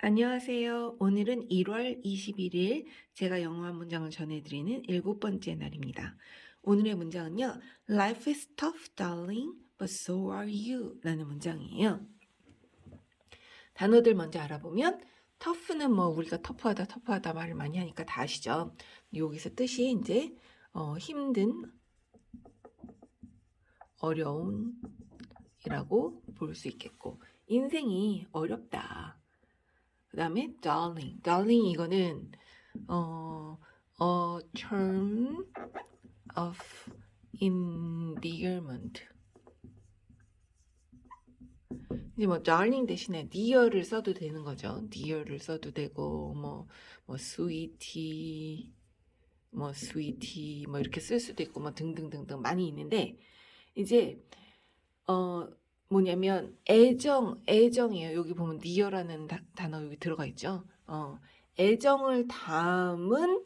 안녕하세요. 오늘은 1월 21일 제가 영어 한 문장을 전해드리는 일곱 번째 날입니다. 오늘의 문장은요. Life is tough, darling, but so are you 라는 문장이에요. 단어들 먼저 알아보면 tough는 뭐 우리가 터프하다 터프하다 말을 많이 하니까 다 아시죠? 여기서 뜻이 이제 어, 힘든 어려운 이라고 볼 수 있겠고 인생이 어렵다. 그 다음에 darling. darling 이거는 어, a term of endearment. 이제 뭐 darling 대신에 dear를 써도 되는 거죠. dear를 써도 되고 뭐, 뭐 sweetie, 뭐 sweetie 뭐 이렇게 쓸 수도 있고 뭐 등등등등 많이 있는데 이제 어 뭐냐면 애정, 애정이에요. 여기 보면 다- 단어 여기 들어가 있죠. 어, 애정을 담은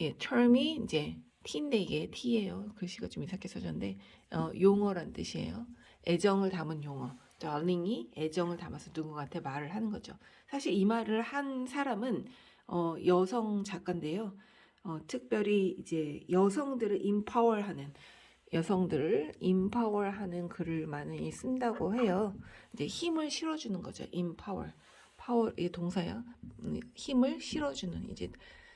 예, term이 이제 t인데 이게 t예요. 글씨가 좀 이상하게 써졌는데 어, 용어란 뜻이에요. 애정을 담은 용어. darling이 애정을 담아서 누군가한테 말을 하는 거죠. 사실 이 말을 한 사람은 어, 여성 작가인데요. 어, 특별히 이제 여성들을 empower하는 여성들을 empower하는 글을 많이 쓴다고 해요. 이제 힘을 실어주는 거죠. empower. 파워 이 동사야. 음, 힘을 실어주는 이제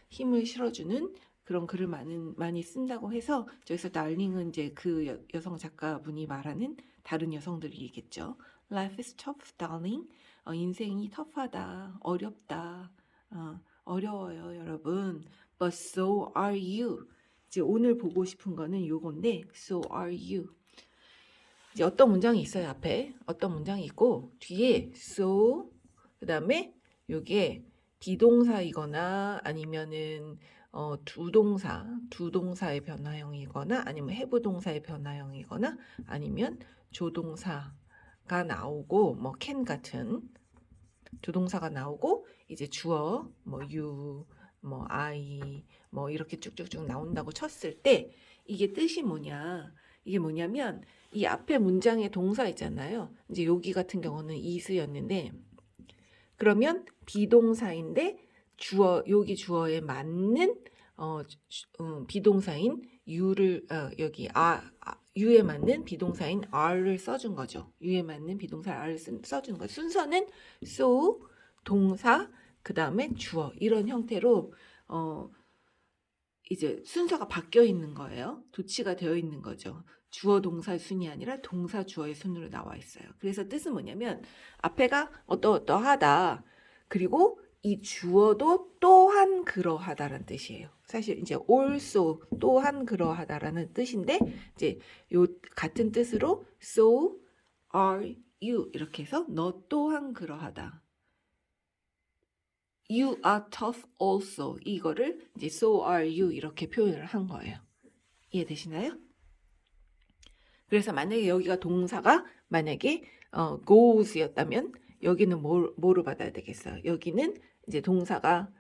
힘을 실어주는 그런 글을 많은 많이 쓴다고 해서 저기서 달링은 이제 그 여, 여성 작가분이 말하는 다른 여성들이겠죠. Life is tough, darling. 어, 인생이 터프하다, 어렵다, 어, 어려워요, 여러분. But so are you. 이제 오늘 보고 싶은 거는 요건데 so are you. 이제 어떤 문장이 있어요 앞에 어떤 문장이 있고 뒤에 so 그 다음에 요게 비동사이거나 아니면은 어, 두동사 두동사의 변화형이거나 아니면 해부 동사의 변화형이거나 아니면 조동사가 나오고 뭐 can 같은 조동사가 나오고 이제 주어 뭐 you 뭐 I 뭐 이렇게 쭉쭉쭉 나온다고 쳤을 때 이게 뜻이 뭐냐? 이게 뭐냐면 이 앞에 문장에 동사 있잖아요. 이제 여기 같은 경우는 is였는데 그러면 비동사인데 주어 여기 주어에 맞는 어 주- 음, 비동사인 you를 어, 여기 아, 아 you에 맞는 비동사인 are를 써준 거죠. you에 맞는 비동사 are를 쓴- 써준 거. 순서는 so 동사 그 다음에 주어 이런 형태로 어 이제 순서가 바뀌어 있는 거예요. 도치가 되어 있는 거죠. 주어 동사 순이 아니라 동사 주어의 순으로 나와 있어요. 그래서 뜻은 뭐냐면 앞에가 어떠어떠하다. 그리고 이 주어도 또한 그러하다라는 뜻이에요. 사실 이제 also 또한 그러하다라는 뜻인데 이제 요 같은 뜻으로 so are you 이렇게 해서 너 또한 그러하다. You are tough also. 이거를 이제 so are you 이렇게 표현을 한 거예요. 이해되시나요? 그래서 만약에 여기가 동사가 만약에 어, goes였다면 여기는 뭘, 뭐로 받아야 되겠어요? 여기는 이제 동사가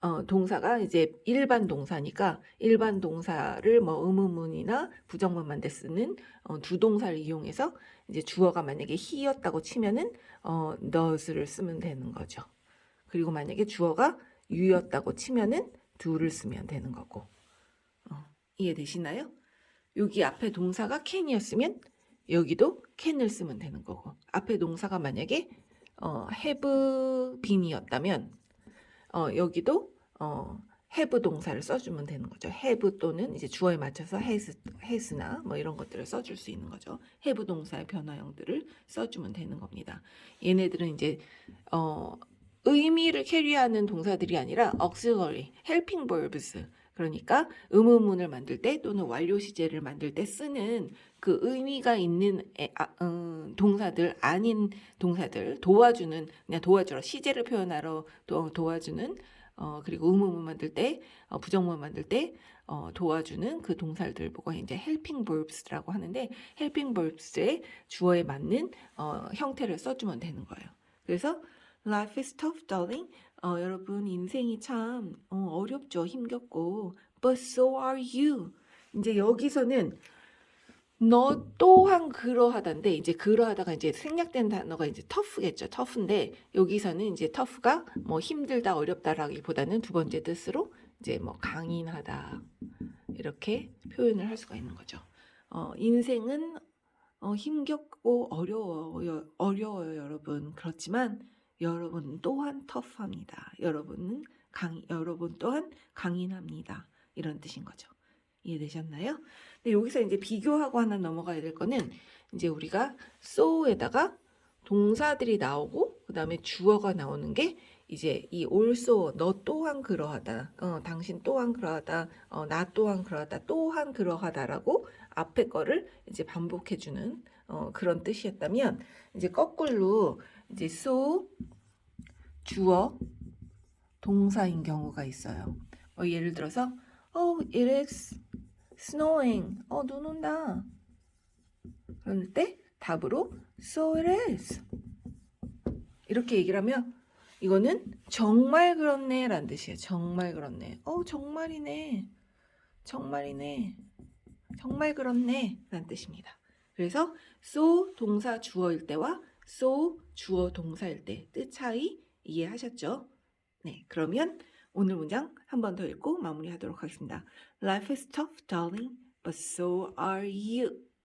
어, 동사가 이제 일반 동사니까 일반 동사를 뭐 의문문이나 부정문 만들 쓰는 어, 두 동사를 이용해서 이제 주어가 만약에 he였다고 치면은 어, does를 쓰면 되는 거죠. 그리고 만약에 주어가 you였다고 치면은 do를 쓰면 되는 거고. 어, 이해되시나요? 여기 앞에 동사가 can이었으면 여기도 can을 쓰면 되는 거고. 앞에 동사가 만약에 어, have been이었다면 어, 여기도 어, have 동사를 써주면 되는 거죠. have 또는 이제 주어에 맞춰서 has, has나 뭐 이런 것들을 써줄 수 있는 거죠. have 동사의 변화형들을 써주면 되는 겁니다. 얘네들은 이제 어, 의미를 캐리하는 동사들이 아니라 auxiliary, helping verbs. 그러니까 의문문을 만들 때 또는 완료 시제를 만들 때 쓰는 그 의미가 있는 에, 아, 음, 동사들 아닌 동사들 도와주는 그냥 도와주러 시제를 표현하러 도, 도와주는 어, 그리고 의문문 만들 때 어, 부정문 만들 때 어, 도와주는 그 동사들 보고 이제 helping verbs라고 하는데 helping verbs의 주어에 맞는 어, 형태를 써주면 되는 거예요. 그래서 Life is tough, darling. 어, 여러분 인생이 참 어, 어렵죠, 힘겹고. But so are you. 이제 여기서는 너 또한 그러하다인데 이제 그러하다가 이제 생략된 단어가 이제 터프겠죠. 터프인데 여기서는 이제 터프가 뭐 힘들다 어렵다라기보다는 두 번째 뜻으로 이제 뭐 강인하다 이렇게 표현을 할 수가 있는 거죠. 어, 인생은 어, 힘겹고 어려워요, 어려워요, 여러분. 그렇지만 여러분 또한 터프합니다. 여러분은 강, 여러분 또한 강인합니다. 이런 뜻인 거죠. 이해되셨나요? 근데 여기서 이제 비교하고 하나 넘어가야 될 거는 이제 우리가 so에다가 동사들이 나오고 그 다음에 주어가 나오는 게 이제 이 also 너 또한 그러하다, 어, 당신 또한 그러하다, 어, 나 또한 그러하다, 또한 그러하다라고 앞에 거를 이제 반복해주는 어, 그런 뜻이었다면 이제 거꾸로 이제 so 주어 동사인 경우가 있어요. 뭐 예를 들어서 oh it is snowing, 어 눈 온다. 그럴 때 답으로 so it is 이렇게 얘기를 하면 이거는 정말 그렇네 라는 뜻이에요. 정말 그렇네. 어 정말이네. 정말이네. 정말 그렇네 라는 뜻입니다. 그래서 so 동사 주어일 때와 so 주어 동사일 때 뜻 차이 이해하셨죠? 네, 그러면 오늘 문장 한 번 더 읽고 마무리하도록 하겠습니다. Life is tough, darling, but so are you.